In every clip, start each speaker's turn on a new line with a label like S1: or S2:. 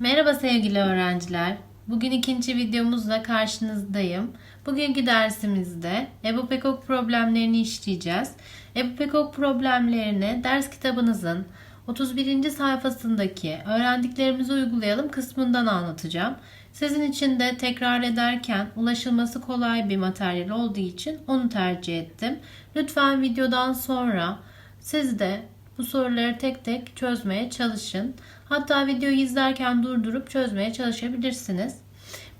S1: Merhaba sevgili öğrenciler. Bugün ikinci videomuzla karşınızdayım. Bugünkü dersimizde Ebu problemlerini işleyeceğiz. Ebu problemlerini ders kitabınızın 31. sayfasındaki öğrendiklerimizi uygulayalım kısmından anlatacağım. Sizin için de tekrar ederken ulaşılması kolay bir materyal olduğu için onu tercih ettim. Lütfen videodan sonra siz de bu soruları tek tek çözmeye çalışın. Hatta videoyu izlerken durdurup çözmeye çalışabilirsiniz.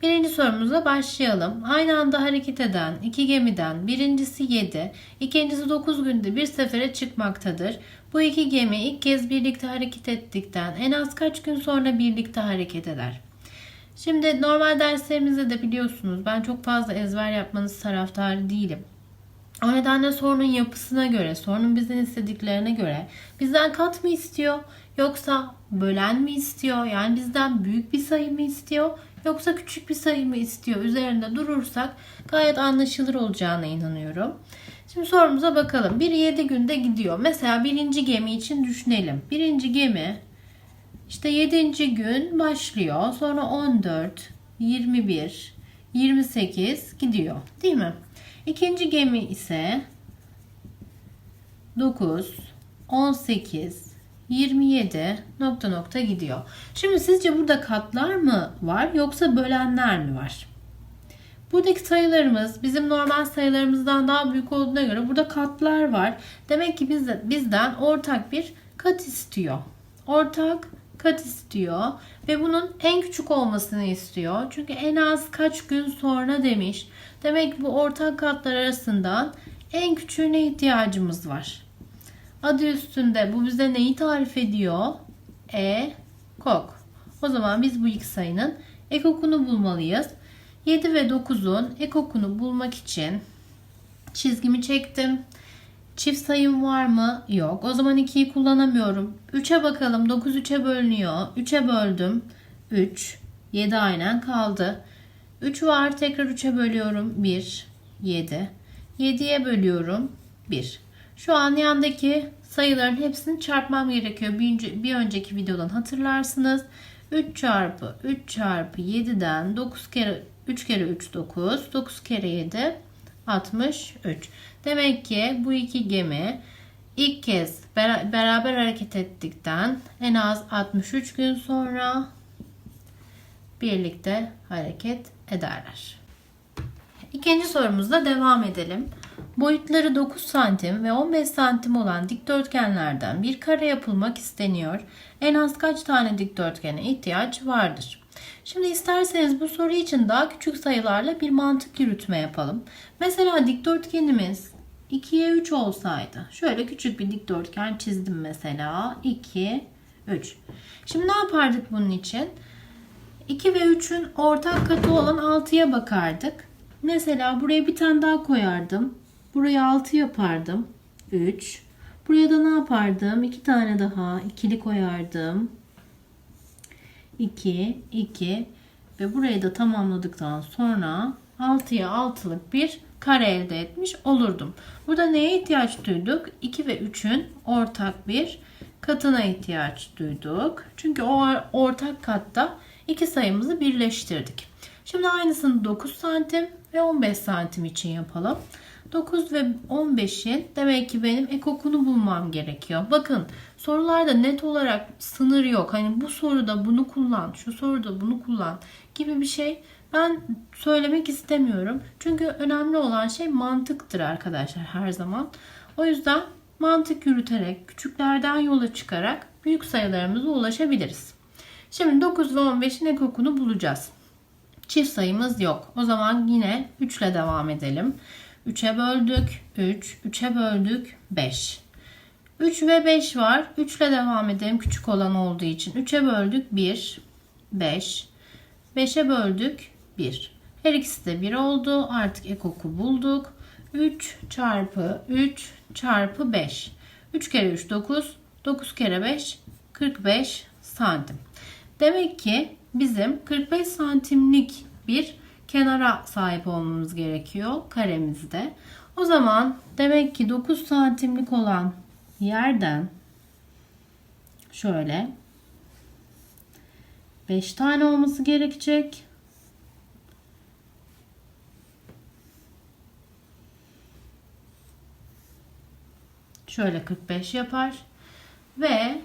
S1: Birinci sorumuzla başlayalım. Aynı anda hareket eden iki gemiden birincisi 7, ikincisi 9 günde bir sefere çıkmaktadır. Bu iki gemi ilk kez birlikte hareket ettikten en az kaç gün sonra birlikte hareket eder? Şimdi normal derslerimizde de biliyorsunuz ben çok fazla ezber yapmanız taraftarı değilim. O nedenle sorunun yapısına göre, sorunun bizden istediklerine göre bizden kat mı istiyor yoksa bölen mi istiyor? Yani bizden büyük bir sayı mı istiyor yoksa küçük bir sayı mı istiyor? Üzerinde durursak gayet anlaşılır olacağına inanıyorum. Şimdi sorumuza bakalım. Bir 7 günde gidiyor. Mesela birinci gemi için düşünelim. Birinci gemi işte 7. gün başlıyor. Sonra 14, 21, 28 gidiyor. Değil mi? İkinci gemi ise 9, 18, 27 nokta nokta gidiyor. Şimdi sizce burada katlar mı var yoksa bölenler mi var? Buradaki sayılarımız bizim normal sayılarımızdan daha büyük olduğuna göre burada katlar var. Demek ki bizde, bizden ortak bir kat istiyor. Ortak kat istiyor ve bunun en küçük olmasını istiyor. Çünkü en az kaç gün sonra demiş. Demek ki bu ortak katlar arasından en küçüğüne ihtiyacımız var. Adı üstünde bu bize neyi tarif ediyor? E kok. O zaman biz bu iki sayının ekokunu bulmalıyız. 7 ve 9'un ekokunu bulmak için çizgimi çektim. Çift sayım var mı? Yok. O zaman 2'yi kullanamıyorum. 3'e bakalım. 9 3'e bölünüyor. 3'e böldüm. 3. 7 aynen kaldı. 3 var. Tekrar 3'e bölüyorum. 1. 7. 7'ye bölüyorum. 1. Şu an yandaki sayıların hepsini çarpmam gerekiyor. Bir, bir önceki videodan hatırlarsınız. 3 çarpı 3 çarpı 7'den 9 kere 3 kere 3 9. 9 kere 7 63. Demek ki bu iki gemi ilk kez beraber hareket ettikten en az 63 gün sonra birlikte hareket ederler. İkinci sorumuzla devam edelim. Boyutları 9 santim ve 15 santim olan dikdörtgenlerden bir kare yapılmak isteniyor. En az kaç tane dikdörtgene ihtiyaç vardır? Şimdi isterseniz bu soru için daha küçük sayılarla bir mantık yürütme yapalım. Mesela dikdörtgenimiz 2'ye 3 olsaydı. Şöyle küçük bir dikdörtgen çizdim mesela. 2, 3. Şimdi ne yapardık bunun için? 2 ve 3'ün ortak katı olan 6'ya bakardık. Mesela buraya bir tane daha koyardım. Buraya 6 yapardım. 3. Buraya da ne yapardım? 2 tane daha ikili koyardım. 2, 2 ve burayı da tamamladıktan sonra 6'ya 6'lık bir kare elde etmiş olurdum. Burada neye ihtiyaç duyduk? 2 ve 3'ün ortak bir katına ihtiyaç duyduk. Çünkü o ortak katta iki sayımızı birleştirdik. Şimdi aynısını 9 santim ve 15 santim için yapalım. 9 ve 15'in demek ki benim ekokunu bulmam gerekiyor. Bakın sorularda net olarak sınır yok. Hani bu soruda bunu kullan, şu soruda bunu kullan gibi bir şey ben söylemek istemiyorum. Çünkü önemli olan şey mantıktır arkadaşlar her zaman. O yüzden mantık yürüterek, küçüklerden yola çıkarak büyük sayılarımıza ulaşabiliriz. Şimdi 9 ve 15'in ekokunu bulacağız. Çift sayımız yok. O zaman yine 3 ile devam edelim. 3'e böldük 3, 3'e böldük 5. 3 ve 5 var. 3 ile devam edelim küçük olan olduğu için. 3'e böldük 1, 5. 5'e böldük 1. Her ikisi de 1 oldu. Artık ekoku bulduk. 3 çarpı 3 çarpı 5. 3 kere 3 9. 9 kere 5 45 santim. Demek ki bizim 45 santimlik bir kenara sahip olmamız gerekiyor karemizde. O zaman demek ki 9 santimlik olan yerden şöyle 5 tane olması gerekecek. Şöyle 45 yapar. Ve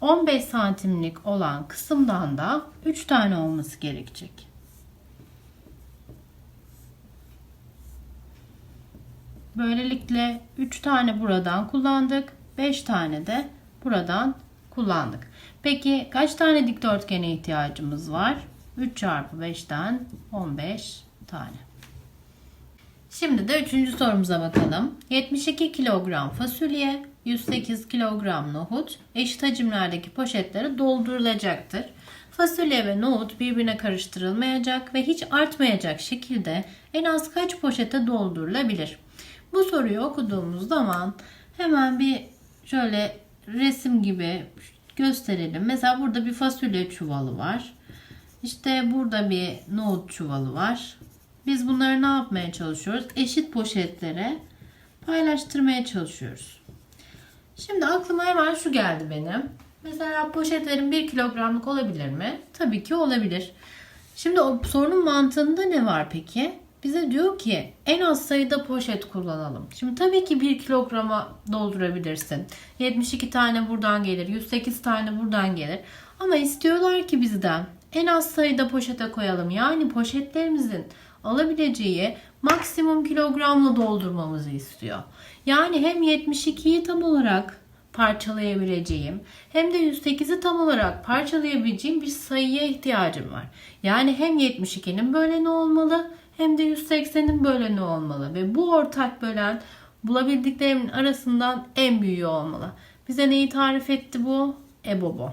S1: 15 santimlik olan kısımdan da 3 tane olması gerekecek. Böylelikle 3 tane buradan kullandık. 5 tane de buradan kullandık. Peki kaç tane dikdörtgene ihtiyacımız var? 3 çarpı 5'ten 15 tane. Şimdi de üçüncü sorumuza bakalım. 72 kilogram fasulye, 108 kilogram nohut eşit hacimlerdeki poşetlere doldurulacaktır. Fasulye ve nohut birbirine karıştırılmayacak ve hiç artmayacak şekilde en az kaç poşete doldurulabilir? Bu soruyu okuduğumuz zaman hemen bir şöyle resim gibi gösterelim. Mesela burada bir fasulye çuvalı var. İşte burada bir nohut çuvalı var. Biz bunları ne yapmaya çalışıyoruz? Eşit poşetlere paylaştırmaya çalışıyoruz. Şimdi aklıma hemen şu geldi benim. Mesela poşetlerin 1 kilogramlık olabilir mi? Tabii ki olabilir. Şimdi o sorunun mantığında ne var peki? Bize diyor ki en az sayıda poşet kullanalım. Şimdi tabii ki 1 kilograma doldurabilirsin. 72 tane buradan gelir, 108 tane buradan gelir. Ama istiyorlar ki bizden en az sayıda poşete koyalım. Yani poşetlerimizin alabileceği maksimum kilogramla doldurmamızı istiyor. Yani hem 72'yi tam olarak parçalayabileceğim hem de 108'i tam olarak parçalayabileceğim bir sayıya ihtiyacım var. Yani hem 72'nin böleni olmalı hem de 180'in böleni olmalı ve bu ortak bölen bulabildiklerimin arasından en büyüğü olmalı. Bize neyi tarif etti bu? EBOB'u.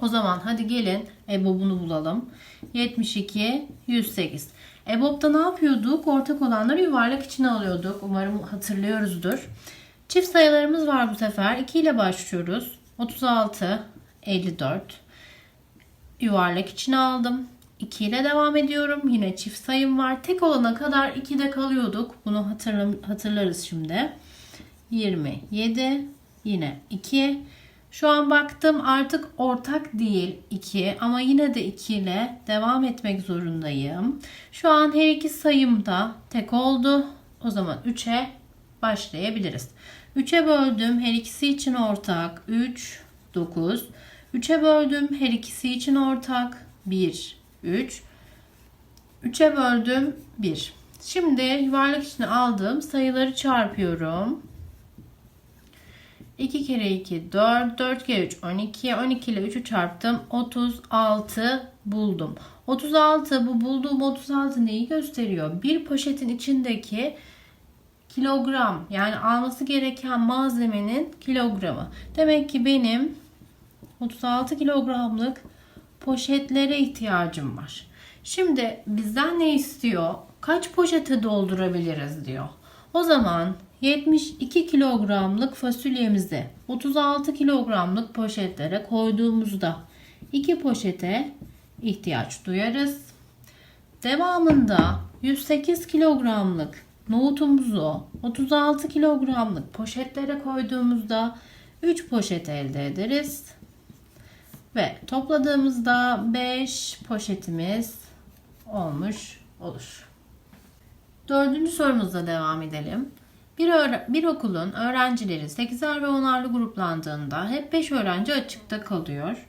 S1: O zaman hadi gelin EBOB'unu bulalım. 72, 108. EBOB'da ne yapıyorduk? Ortak olanları yuvarlak içine alıyorduk. Umarım hatırlıyoruzdur. Çift sayılarımız var bu sefer. 2 ile başlıyoruz. 36, 54. Yuvarlak içine aldım. 2 ile devam ediyorum. Yine çift sayım var. Tek olana kadar 2'de kalıyorduk. Bunu hatırlarız şimdi. 27, yine 2. Şu an baktım artık ortak değil 2 ama yine de 2 ile devam etmek zorundayım. Şu an her iki sayım da tek oldu. O zaman 3'e başlayabiliriz. 3'e böldüm her ikisi için ortak 3, 9. 3'e böldüm her ikisi için ortak 1, 3. 3'e böldüm 1. Şimdi yuvarlak içine aldığım sayıları çarpıyorum. 2 kere 2 4, 4 kere 3 12, 12 ile 3'ü çarptım 36 buldum. 36 bu bulduğum 36 neyi gösteriyor? Bir poşetin içindeki kilogram yani alması gereken malzemenin kilogramı. Demek ki benim 36 kilogramlık poşetlere ihtiyacım var. Şimdi bizden ne istiyor? Kaç poşete doldurabiliriz diyor. O zaman 72 kilogramlık fasulyemizi 36 kilogramlık poşetlere koyduğumuzda 2 poşete ihtiyaç duyarız. Devamında 108 kilogramlık nohutumuzu 36 kilogramlık poşetlere koyduğumuzda 3 poşet elde ederiz. Ve topladığımızda 5 poşetimiz olmuş olur. Dördüncü sorumuzla devam edelim. Bir, bir okulun öğrencileri 8'er ve 10'arlı gruplandığında hep 5 öğrenci açıkta kalıyor.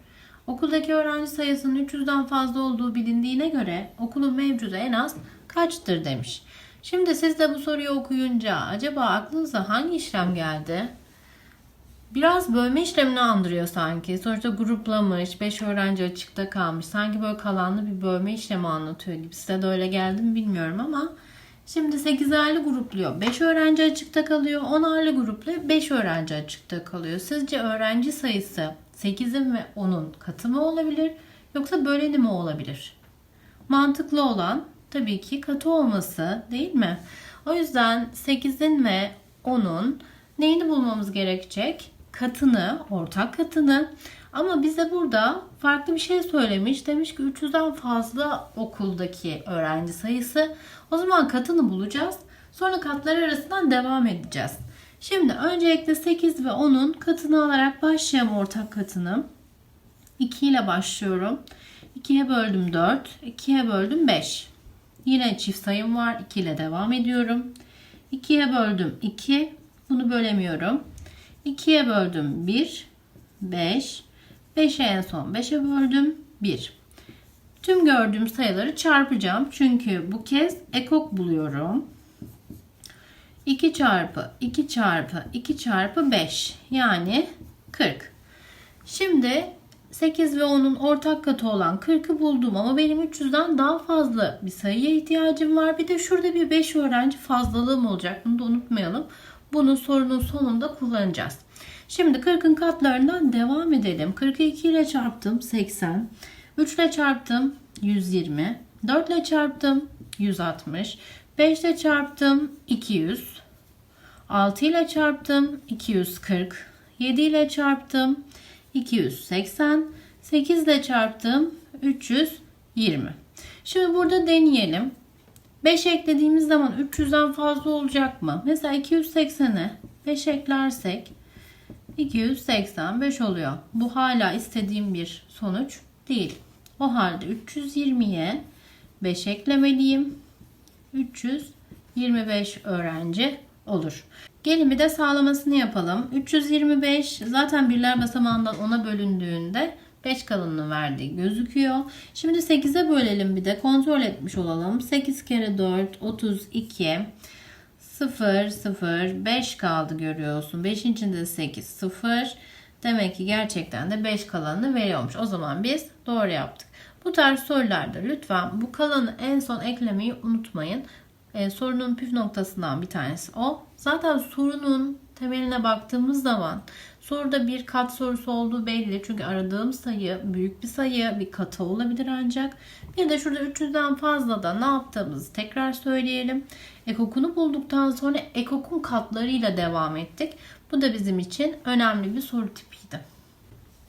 S1: Okuldaki öğrenci sayısının 300'den fazla olduğu bilindiğine göre okulun mevcudu en az kaçtır demiş. Şimdi siz de bu soruyu okuyunca acaba aklınıza hangi işlem geldi? Biraz bölme işlemini andırıyor sanki. Sonuçta gruplamış, 5 öğrenci açıkta kalmış. Sanki böyle kalanlı bir bölme işlemi anlatıyor gibi. Size de öyle geldi mi bilmiyorum ama Şimdi 8'erli grupluyor. 5 öğrenci açıkta kalıyor. 10'arlı grupluyor. 5 öğrenci açıkta kalıyor. Sizce öğrenci sayısı 8'in ve 10'un katı mı olabilir yoksa böleni mi olabilir? Mantıklı olan tabii ki katı olması değil mi? O yüzden 8'in ve 10'un neyini bulmamız gerekecek? Katını, ortak katını. Ama bize burada farklı bir şey söylemiş. Demiş ki 300'den fazla okuldaki öğrenci sayısı. O zaman katını bulacağız. Sonra katlar arasından devam edeceğiz. Şimdi öncelikle 8 ve 10'un katını alarak başlayalım ortak katını. 2 ile başlıyorum. 2'ye böldüm 4. 2'ye böldüm 5. Yine çift sayım var. 2 ile devam ediyorum. 2'ye böldüm 2. Bunu bölemiyorum. 2'ye böldüm 1. 5. 5'e en son 5'e böldüm 1. Tüm gördüğüm sayıları çarpacağım. Çünkü bu kez ekok buluyorum. 2 çarpı 2 çarpı 2 çarpı 5 yani 40. Şimdi 8 ve 10'un ortak katı olan 40'ı buldum ama benim 300'den daha fazla bir sayıya ihtiyacım var. Bir de şurada bir 5 öğrenci fazlalığım olacak. Bunu da unutmayalım. Bunu sorunun sonunda kullanacağız. Şimdi 40'ın katlarından devam edelim. 40'ı 2 ile çarptım 80. 3 ile çarptım 120. 4 ile çarptım 160. 5 ile çarptım 200. 6 ile çarptım 240. 7 ile çarptım 280. 8 ile çarptım 320. Şimdi burada deneyelim. 5 eklediğimiz zaman 300'den fazla olacak mı? Mesela 280'e 5 eklersek 285 oluyor. Bu hala istediğim bir sonuç değil. O halde 320'ye 5 eklemeliyim. 325 öğrenci olur. Gelin bir de sağlamasını yapalım. 325 zaten birler basamağından ona bölündüğünde 5 kalanını verdiği gözüküyor. Şimdi 8'e bölelim bir de kontrol etmiş olalım. 8 kere 4 32 0 0 5 kaldı görüyorsun. 5'in içinde 8 0. Demek ki gerçekten de 5 kalanını veriyormuş. O zaman biz doğru yaptık. Bu tarz sorularda lütfen bu kalanı en son eklemeyi unutmayın. Ee, sorunun püf noktasından bir tanesi o. Zaten sorunun temeline baktığımız zaman soruda bir kat sorusu olduğu belli. Çünkü aradığım sayı büyük bir sayı, bir katı olabilir ancak. Bir de şurada 300'den fazla da ne yaptığımızı tekrar söyleyelim. Ekokunu bulduktan sonra ekokun katlarıyla devam ettik. Bu da bizim için önemli bir soru tipiydi.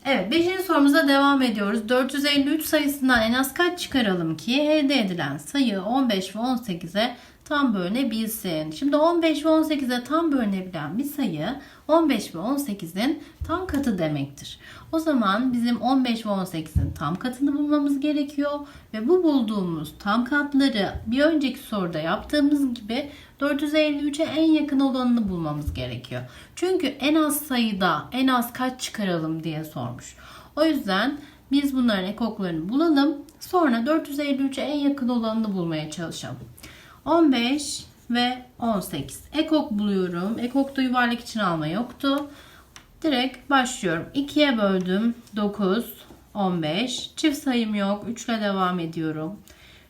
S1: Evet 5. sorumuza devam ediyoruz. 453 sayısından en az kaç çıkaralım ki elde edilen sayı 15 ve 18'e tam bölünebilsin. Şimdi 15 ve 18'e tam bölünebilen bir sayı 15 ve 18'in tam katı demektir. O zaman bizim 15 ve 18'in tam katını bulmamız gerekiyor ve bu bulduğumuz tam katları bir önceki soruda yaptığımız gibi 453'e en yakın olanını bulmamız gerekiyor. Çünkü en az sayıda en az kaç çıkaralım diye sormuş. O yüzden biz bunların ekoklarını bulalım. Sonra 453'e en yakın olanını bulmaya çalışalım. 15 ve 18. Ekok buluyorum. Ekokta yuvarlak için alma yoktu. Direkt başlıyorum. 2'ye böldüm. 9, 15. Çift sayım yok. 3 ile devam ediyorum.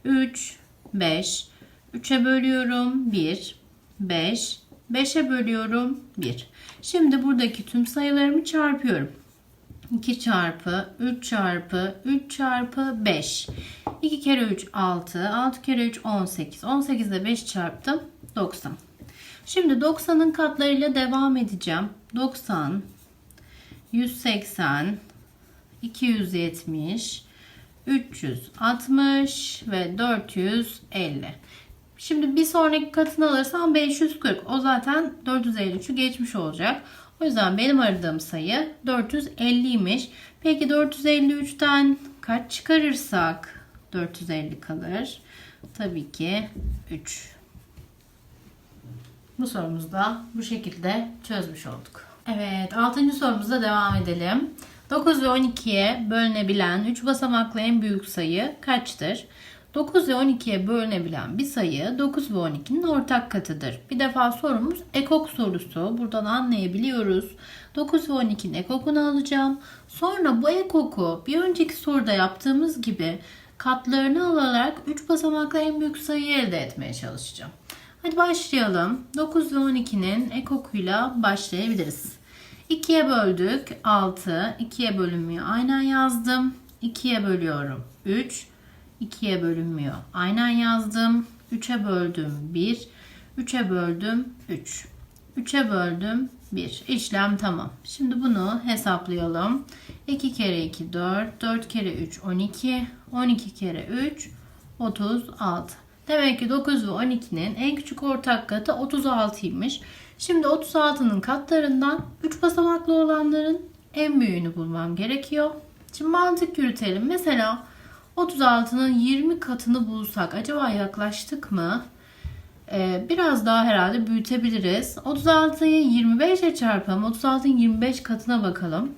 S1: 3, 5. 3'e bölüyorum. 1, 5. 5'e bölüyorum. 1. Şimdi buradaki tüm sayılarımı çarpıyorum. 2 çarpı 3 çarpı 3 çarpı 5. 2 kere 3 6. 6 kere 3 18. 18 ile 5 çarptım. 90. Şimdi 90'ın katlarıyla devam edeceğim. 90, 180, 270, 360 ve 450. Şimdi bir sonraki katını alırsam 540. O zaten 453'ü geçmiş olacak. O yüzden benim aradığım sayı 450'ymiş. Peki 453'ten kaç çıkarırsak 450 kalır? Tabii ki 3. Bu sorumuzu da bu şekilde çözmüş olduk. Evet 6. sorumuzda devam edelim. 9 ve 12'ye bölünebilen 3 basamaklı en büyük sayı kaçtır? 9 ve 12'ye bölünebilen bir sayı 9 ve 12'nin ortak katıdır. Bir defa sorumuz ekok sorusu. Buradan anlayabiliyoruz. 9 ve 12'nin ekokunu alacağım. Sonra bu ekoku bir önceki soruda yaptığımız gibi katlarını alarak 3 basamaklı en büyük sayıyı elde etmeye çalışacağım. Hadi başlayalım. 9 ve 12'nin ekokuyla başlayabiliriz. 2'ye böldük 6. 2'ye bölünmüyor. Aynen yazdım. 2'ye bölüyorum 3. 2'ye bölünmüyor. Aynen yazdım. 3'e böldüm 1. 3'e böldüm 3. 3'e böldüm 1. İşlem tamam. Şimdi bunu hesaplayalım. 2 kere 2 4. 4 kere 3 12. 12 kere 3 36. Demek ki 9 ve 12'nin en küçük ortak katı 36'ymış. Şimdi 36'nın katlarından 3 basamaklı olanların en büyüğünü bulmam gerekiyor. Şimdi mantık yürütelim. Mesela 36'nın 20 katını bulsak acaba yaklaştık mı? Ee, biraz daha herhalde büyütebiliriz. 36'yı 25 ile çarpalım. 36'nın 25 katına bakalım.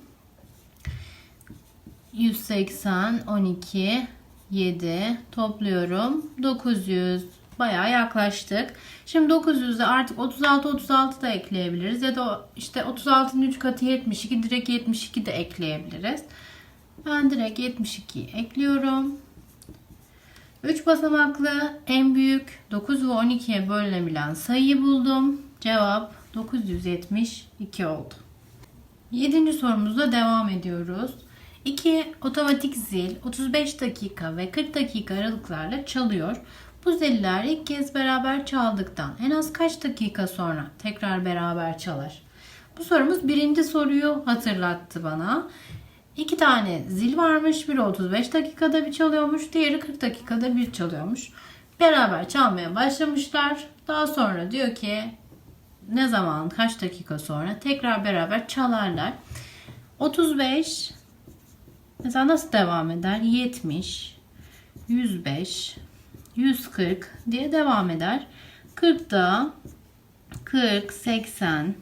S1: 180, 12, 7 topluyorum. 900 bayağı yaklaştık. Şimdi 900'e artık 36 36 da ekleyebiliriz ya da işte 36'nın 3 katı 72 direkt 72 de ekleyebiliriz. Ben direkt 72 ekliyorum. 3 basamaklı en büyük 9 ve 12'ye bölünebilen sayıyı buldum. Cevap 972 oldu. 7. sorumuzda devam ediyoruz. 2 otomatik zil 35 dakika ve 40 dakika aralıklarla çalıyor. Bu ziller ilk kez beraber çaldıktan en az kaç dakika sonra tekrar beraber çalar? Bu sorumuz birinci soruyu hatırlattı bana. İki tane zil varmış. Biri 35 dakikada bir çalıyormuş. Diğeri 40 dakikada bir çalıyormuş. Beraber çalmaya başlamışlar. Daha sonra diyor ki ne zaman kaç dakika sonra tekrar beraber çalarlar. 35 mesela nasıl devam eder? 70 105 140 diye devam eder. 40'da 40 80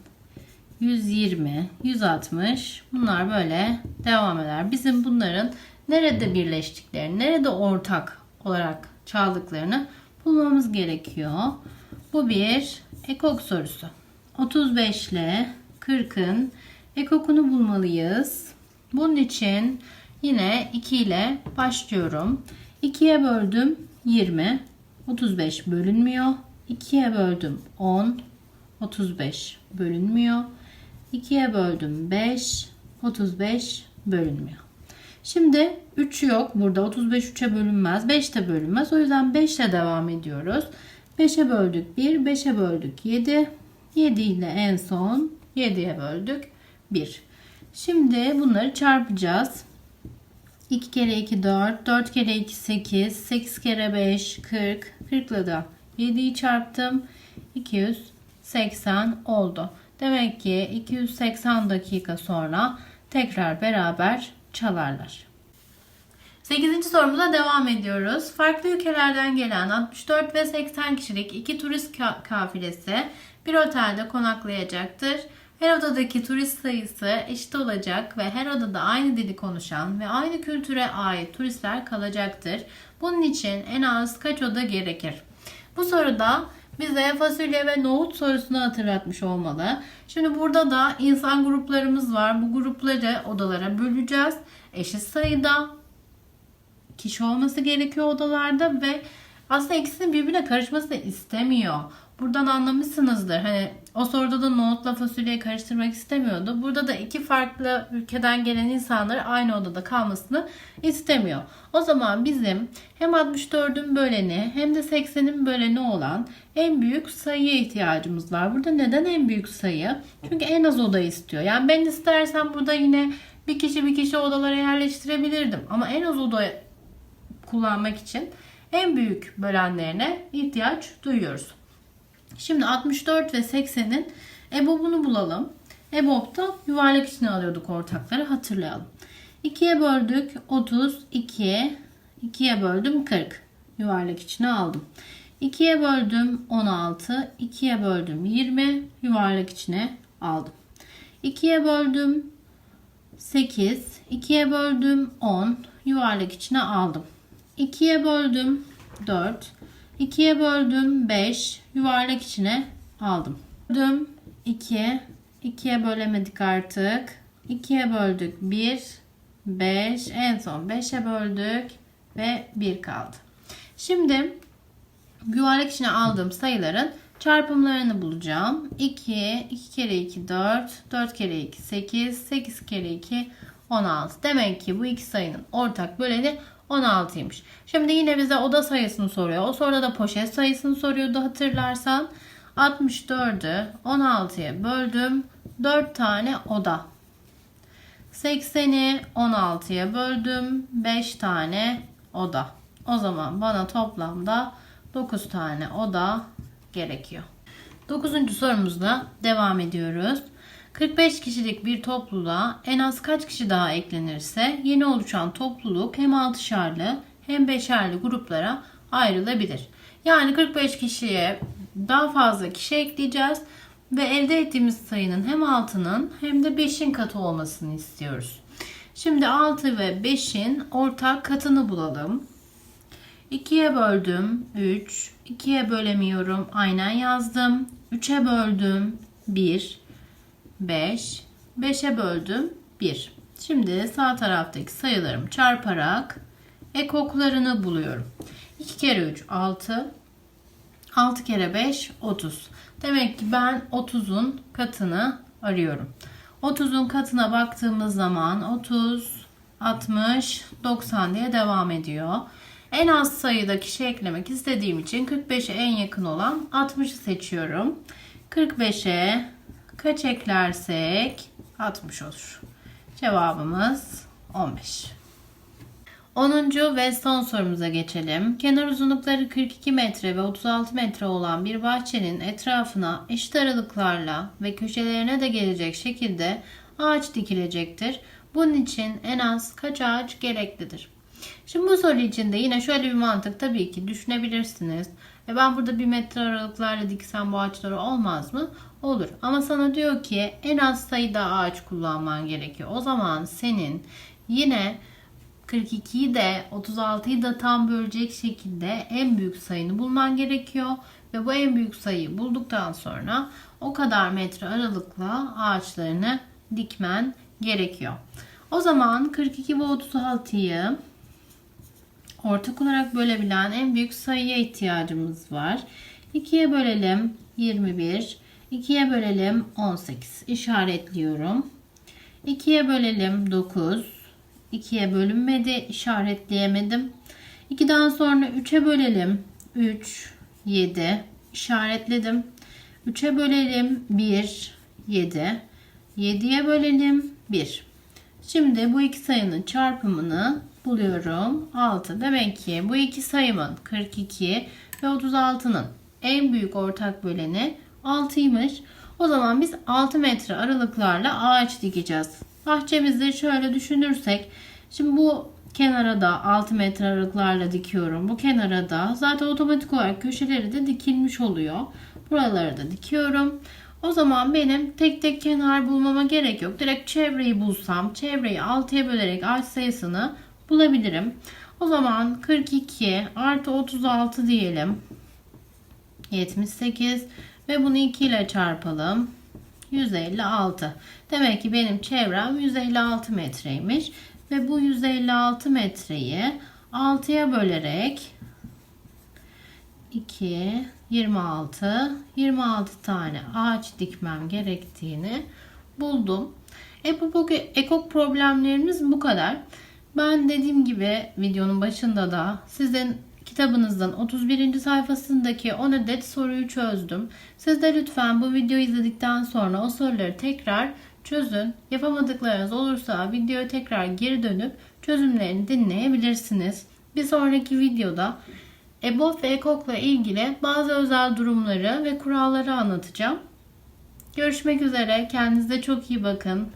S1: 120, 160 bunlar böyle devam eder. Bizim bunların nerede birleştiklerini, nerede ortak olarak çaldıklarını bulmamız gerekiyor. Bu bir ekok sorusu. 35 ile 40'ın ekokunu bulmalıyız. Bunun için yine 2 ile başlıyorum. 2'ye böldüm 20. 35 bölünmüyor. 2'ye böldüm 10. 35 bölünmüyor. 2'ye böldüm 5. 35 bölünmüyor. Şimdi 3 yok. Burada 35 3'e bölünmez. 5 de bölünmez. O yüzden 5 ile devam ediyoruz. 5'e böldük 1. 5'e böldük 7. 7 ile en son 7'ye böldük 1. Şimdi bunları çarpacağız. 2 kere 2 4, 4 kere 2 8, 8 kere 5 40, 40 ile de 7'yi çarptım. 280 oldu. Demek ki 280 dakika sonra tekrar beraber çalarlar. 8. sorumuza devam ediyoruz. Farklı ülkelerden gelen 64 ve 80 kişilik iki turist ka- kafilesi bir otelde konaklayacaktır. Her odadaki turist sayısı eşit olacak ve her odada aynı dili konuşan ve aynı kültüre ait turistler kalacaktır. Bunun için en az kaç oda gerekir? Bu soruda bize fasulye ve nohut sorusunu hatırlatmış olmalı. Şimdi burada da insan gruplarımız var. Bu grupları odalara böleceğiz. Eşit sayıda kişi olması gerekiyor odalarda ve aslında ikisinin birbirine karışmasını istemiyor. Buradan anlamışsınızdır. Hani o soruda da nohutla fasulyeyi karıştırmak istemiyordu. Burada da iki farklı ülkeden gelen insanlar aynı odada kalmasını istemiyor. O zaman bizim hem 64'ün böleni hem de 80'in böleni olan en büyük sayıya ihtiyacımız var. Burada neden en büyük sayı? Çünkü en az oda istiyor. Yani ben istersem burada yine bir kişi bir kişi odalara yerleştirebilirdim. Ama en az oda kullanmak için en büyük bölenlerine ihtiyaç duyuyoruz. Şimdi 64 ve 80'in EBOB'unu bulalım. EBOB'da yuvarlak içine alıyorduk ortakları hatırlayalım. 2'ye böldük 30, 2'ye 2'ye böldüm 40. Yuvarlak içine aldım. 2'ye böldüm 16, 2'ye böldüm 20. Yuvarlak içine aldım. 2'ye böldüm 8, 2'ye böldüm 10. Yuvarlak içine aldım. 2'ye böldüm 4, 2'ye böldüm 5. Yuvarlak içine aldım. Böldüm 2. 2'ye bölemedik artık. 2'ye böldük 1. 5. En son 5'e böldük. Ve 1 kaldı. Şimdi yuvarlak içine aldığım sayıların çarpımlarını bulacağım. 2, 2 kere 2 4, 4 kere 2 8, 8 kere 2 16. Demek ki bu iki sayının ortak böleni 16'ymış. Şimdi yine bize oda sayısını soruyor. O soruda da poşet sayısını soruyordu hatırlarsan. 64'ü 16'ya böldüm. 4 tane oda. 80'i 16'ya böldüm. 5 tane oda. O zaman bana toplamda 9 tane oda gerekiyor. 9. sorumuzla devam ediyoruz. 45 kişilik bir topluluğa en az kaç kişi daha eklenirse yeni oluşan topluluk hem altışarlı hem beşerli gruplara ayrılabilir. Yani 45 kişiye daha fazla kişi ekleyeceğiz ve elde ettiğimiz sayının hem 6'nın hem de 5'in katı olmasını istiyoruz. Şimdi 6 ve 5'in ortak katını bulalım. 2'ye böldüm 3. 2'ye bölemiyorum. Aynen yazdım. 3'e böldüm 1. 5. 5'e böldüm 1. Şimdi sağ taraftaki sayılarımı çarparak ekoklarını buluyorum. 2 kere 3 6. 6 kere 5 30. Demek ki ben 30'un katını arıyorum. 30'un katına baktığımız zaman 30, 60, 90 diye devam ediyor. En az sayıda kişi eklemek istediğim için 45'e en yakın olan 60'ı seçiyorum. 45'e kaç eklersek 60 olur. Cevabımız 15. 10. ve son sorumuza geçelim. Kenar uzunlukları 42 metre ve 36 metre olan bir bahçenin etrafına eşit aralıklarla ve köşelerine de gelecek şekilde ağaç dikilecektir. Bunun için en az kaç ağaç gereklidir? Şimdi bu soru için de yine şöyle bir mantık tabii ki düşünebilirsiniz. E ben burada bir metre aralıklarla diksem bu ağaçları olmaz mı? Olur. Ama sana diyor ki en az sayıda ağaç kullanman gerekiyor. O zaman senin yine 42'yi de 36'yı da tam bölecek şekilde en büyük sayını bulman gerekiyor. Ve bu en büyük sayıyı bulduktan sonra o kadar metre aralıkla ağaçlarını dikmen gerekiyor. O zaman 42 ve 36'yı ortak olarak bölebilen en büyük sayıya ihtiyacımız var. 2'ye bölelim 21. 2'ye bölelim 18. İşaretliyorum. 2'ye bölelim 9. 2'ye bölünmedi. işaretleyemedim. 2'den sonra 3'e bölelim. 3, 7. işaretledim. 3'e bölelim. 1, 7. 7'ye bölelim. 1. Şimdi bu iki sayının çarpımını buluyorum. 6. Demek ki bu iki sayımın 42 ve 36'nın en büyük ortak böleni 6'ymış. O zaman biz 6 metre aralıklarla ağaç dikeceğiz. Bahçemizde şöyle düşünürsek şimdi bu kenara da 6 metre aralıklarla dikiyorum. Bu kenara da zaten otomatik olarak köşeleri de dikilmiş oluyor. Buraları da dikiyorum. O zaman benim tek tek kenar bulmama gerek yok. Direkt çevreyi bulsam çevreyi 6'ya bölerek ağaç sayısını bulabilirim. O zaman 42 artı 36 diyelim. 78 ve bunu 2 ile çarpalım. 156. Demek ki benim çevrem 156 metreymiş. Ve bu 156 metreyi 6'ya bölerek 2, 26, 26 tane ağaç dikmem gerektiğini buldum. E bu bugün ekok problemlerimiz bu kadar. Ben dediğim gibi videonun başında da sizin kitabınızın 31. sayfasındaki 10 adet soruyu çözdüm. Siz de lütfen bu videoyu izledikten sonra o soruları tekrar çözün. Yapamadıklarınız olursa videoya tekrar geri dönüp çözümlerini dinleyebilirsiniz. Bir sonraki videoda EBOB ve EKOK'la ilgili bazı özel durumları ve kuralları anlatacağım. Görüşmek üzere. Kendinize çok iyi bakın.